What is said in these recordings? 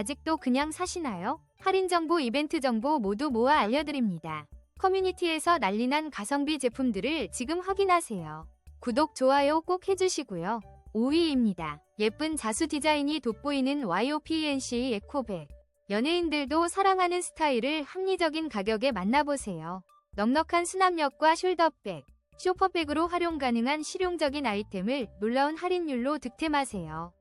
아직도 그냥 사시나요? 할인 정보, 이벤트 정보 모두 모아 알려드립니다. 커뮤니티에서 난리난 가성비 제품들을 지금 확인하세요. 구독, 좋아요 꼭 해주시고요. 5위입니다. 예쁜 자수 디자인이 돋보이는 YOPNC 에코백. 연예인들도 사랑하는 스타일을 합리적인 가격에 만나보세요. 넉넉한 수납력과 숄더백, 쇼퍼백으로 활용 가능한 실용적인 아이템을 놀라운 할인율로 득템하세요.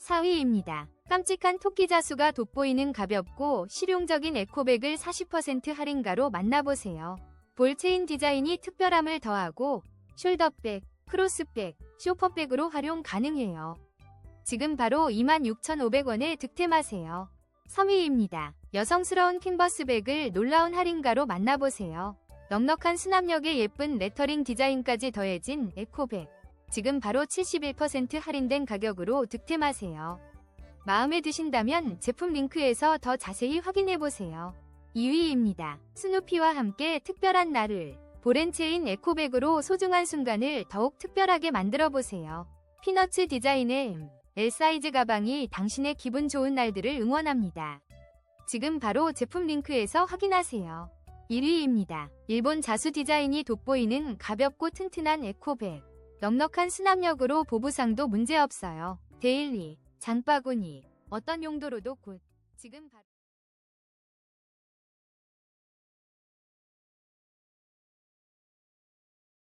4위입니다. 깜찍한 토끼 자수가 돋보이는 가볍고 실용적인 에코백을 40% 할인가로 만나보세요. 볼체인 디자인이 특별함을 더하고 숄더백, 크로스백, 쇼퍼백으로 활용 가능해요. 지금 바로 26,500원에 득템하세요. 3위입니다. 여성스러운 캔버스백을 놀라운 할인가로 만나보세요. 넉넉한 수납력에 예쁜 레터링 디자인까지 더해진 에코백. 지금 바로 71% 할인된 가격으로 득템하세요. 마음에 드신다면 제품 링크에서 더 자세히 확인해보세요. 2위입니다. 스누피와 함께 특별한 날을 보렌체인 에코백으로 소중한 순간을 더욱 특별하게 만들어보세요. 피너츠 디자인의 L 사이즈 가방이 당신의 기분 좋은 날들을 응원합니다. 지금 바로 제품 링크에서 확인하세요. 1위입니다. 일본 자수 디자인이 돋보이는 가볍고 튼튼한 에코백. 넉넉한 수납력으로 보부상도 문제없어요. 데일리, 장바구니, 어떤 용도로도 굿. 지금 바로